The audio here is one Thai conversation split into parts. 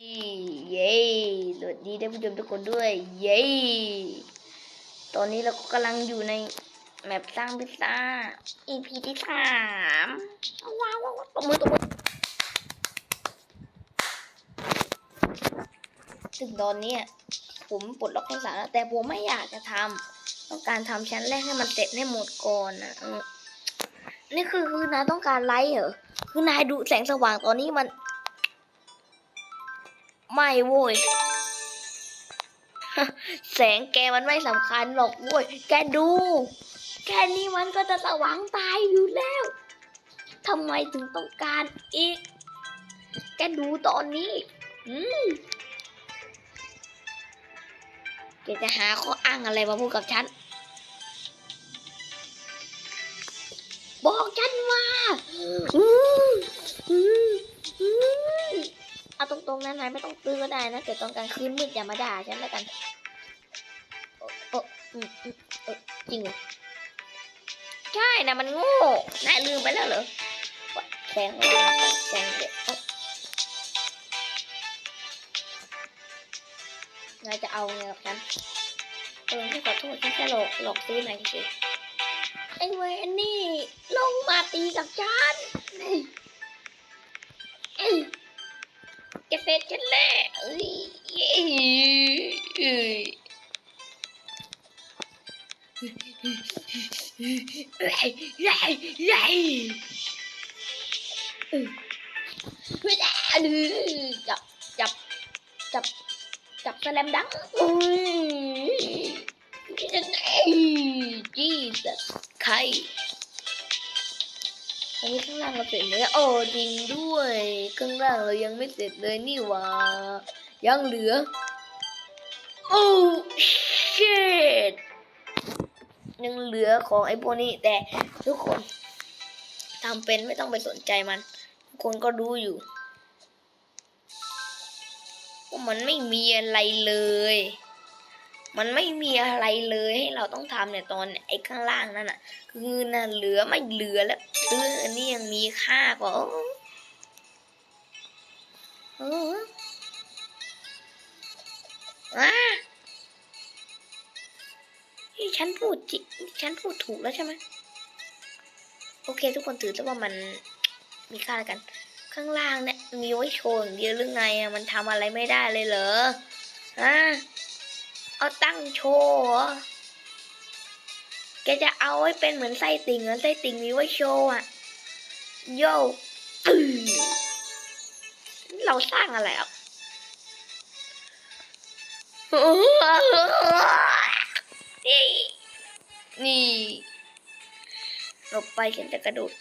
เย้สวัสดีท่านผู้ชมทุกคนด้วย เย้ ตอนนี้เราก็กำลังอยู่ในแมปสร้างพิซซ่า EP ที่สามว้าวว้าวตบมือตบมือถึงตอนนี้ผมปลดล็อกทั้งสามแล้วแต่ผมไม่อยากจะทำต้องการทำชั้นแรกให้มันเสร็จให้หมดก่อนนะนี่คือคือนายต้องการไลท์เหรอ คือนายดูแสงสว่างตอนนี้มัน ไม่โว้ยแสงแกมันไม่สำคัญหรอกโว้ยแกดู แค่นี้มันก็จะสว่างตายอยู่แล้วทำไมถึงต้องการอีก แกดูตอนนี้ อืมแกจะหาข้ออ้างอะไรมาพูดกับฉัน บอกฉันว่า อืมอืมอืม เอาตรงๆนะนายไม่ต้องตื้อก็ได้นะเกิดตอนกลางคืนมืดอย่ามาด่าฉันแล้วกันโอ้โอ้อืออจริงเหรอใช่นะมันโง่นายลืมไปแล้วเหรอแซงเลยแซงเด็กนายจะเอาไงกับฉันเออที่ขอโทษฉันแค่หลอกหลอกซื้อนายเฉยๆไอ้เวนนี่ลงมาตีกับฉันนี่ จะเสร็จฉันแล้วเอ้ยเอ้ยเอ้ยเอ้ยเอ้ยเอ้ยเอ้ยไม่ได้จับจับจับจับสแลมดังโอ้ยจีสัสใคร อันนี้ข้างล่างเราเสร็จแล้วโอ้จริงด้วยข้างล่างเรายังไม่เสร็จเลยนี่หว่ายังเหลือโอ้เชิตยังเหลือของไอ้พวกนี้แต่ทุกคนทำเป็นไม่ต้องไปสนใจมัน ทุกคนก็รู้อยู่ว่ามันไม่มีอะไรเลย มันไม่มีอะไรเลยให้เราต้องทำเนี่ยตอนไอ้ข้างล่างนั่นน่ะ คือน่ะเหลือไม่เหลือแล้วซื้ออันนี้ยังมีค่ากว่าเอออะนี่ฉันพูดจิฉันพูดถูกแล้วใช่ไหมโอเค ทุกคนถือซะว่ามันมีค่ากัน ข้างล่างเนี่ยมีไว้โชว์อย่างเดียวหรือไงอะมันทำอะไรไม่ได้เลยเหรออะ เอาตั้งโชว์เหรอแกจะเอาไว้เป็นเหมือนไส้ติ่งเหรอนไส้ติ่งมีไว้โชว์อะโย่เราสร้างอะไรอะนี่ นี่หลบไปฉันจะกระโดด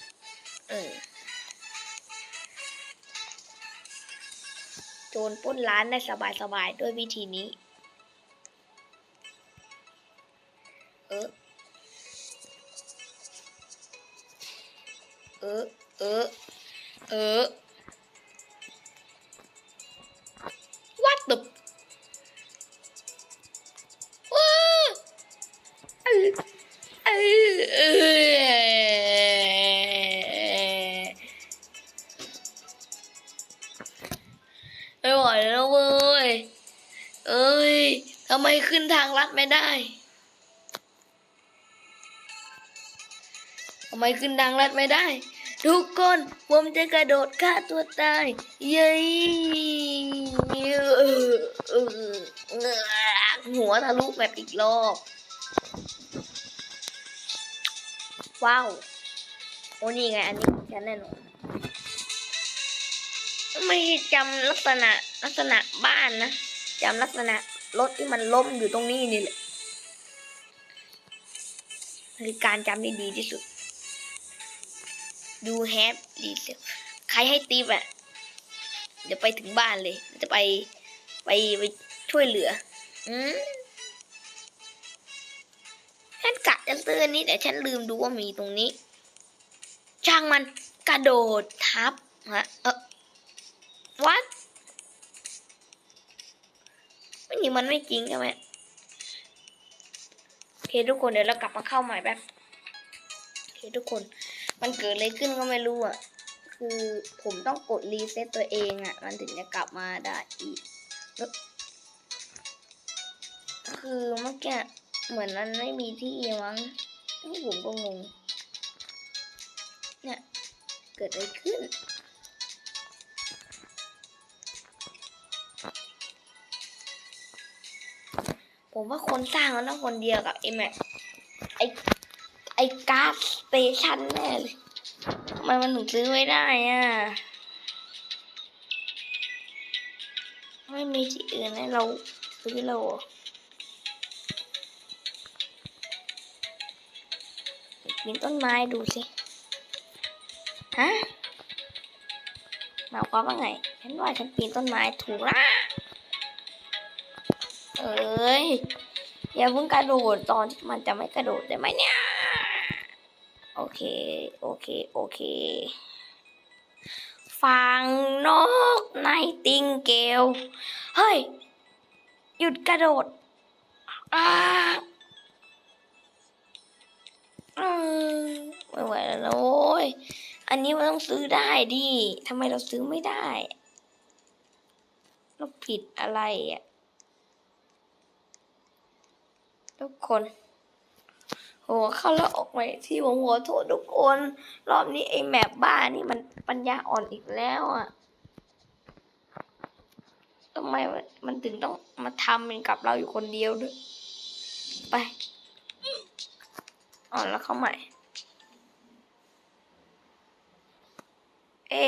เออโจรปล้นร้านได้สบายๆด้วยวิธีนี้ ออเออเออ what the ว้าเออเออเออไม่ไหวแล้วเว้ย เอ้ยทำไมขึ้นทางลัดไม่ได้ทำไมขึ้นทางลัดไม่ได้ ทุกคนผมจะกระโดดฆ่าตัวตาย เย้เออเออเงือกหัวทะลุแบบอีกรอบ ว้าว โอ้นี่ไง อันนี้ฉันแน่นอนไม่จำลักษณะลักษณะบ้านนะจำลักษณะรถที่มันล้มอยู่ตรงนี้นี่แหละคือการจำที่ดีที่สุด ดูแฮปดีเซลใครให้ตีบอะ เดี๋ยวไปถึงบ้านเลย จะไปไปไปช่วยเหลือ อืมฉันกะจะซื้อนี้แต่ฉันลืมดูว่ามีตรงนี้ ช่างมันกระโดดทับฮะ เออ what ไม่นี่มันไม่จริงใช่ไหมโอเคทุกคนเดี๋ยวเรากลับมาเข้าใหม่แป๊บโอเคทุกคน มันเกิดอะไรขึ้นก็ไม่รู้อะ คือผมต้องกดรีเซ็ตตัวเองอะ มันถึงจะกลับมาได้อีก คือเมื่อกี้เหมือนมันไม่มีที่มั้งนี่ผมก็งง เนี่ย เกิดอะไรขึ้นผมว่าคนสร้างมันต้องคนเดียวกับไอ้แม็ไอ้ไอ้กาส เตชันแน่เลยทำไมมันถึงซื้อไม่ได้อะ ไม่มีที่อื่นให้เราซื้อเราเหรอปีนต้นไม้ดูสิ ฮะหมายความว่าไง ฉันว่าฉันปีนต้นไม้ถูกละเอ้ย อย่าเพิ่งกระโดดตอนที่มันจะไม่กระโดดได้ไหมเนี่ย เค โอเค โอเค ฟังนกไนติงเกล เฮ้ย หยุดกระโดดอ่าอืมไม่ไหวแล้วนะโว้ย อันนี้มันต้องซื้อได้ดิทำไมเราซื้อไม่ได้เราผิดอะไรอะ ทุกคน โหเข้าแล้วออกไปที่ผมหัวโทษทุกคน รอบนี้ไอแมปบ้านี่มันปัญญาอ่อนอีกแล้วอะทำไมมันถึงต้องมาทำเป็นกับเราอยู่คนเดียวด้วย ไปอ่อนแล้วเข้าใหม่ เอ้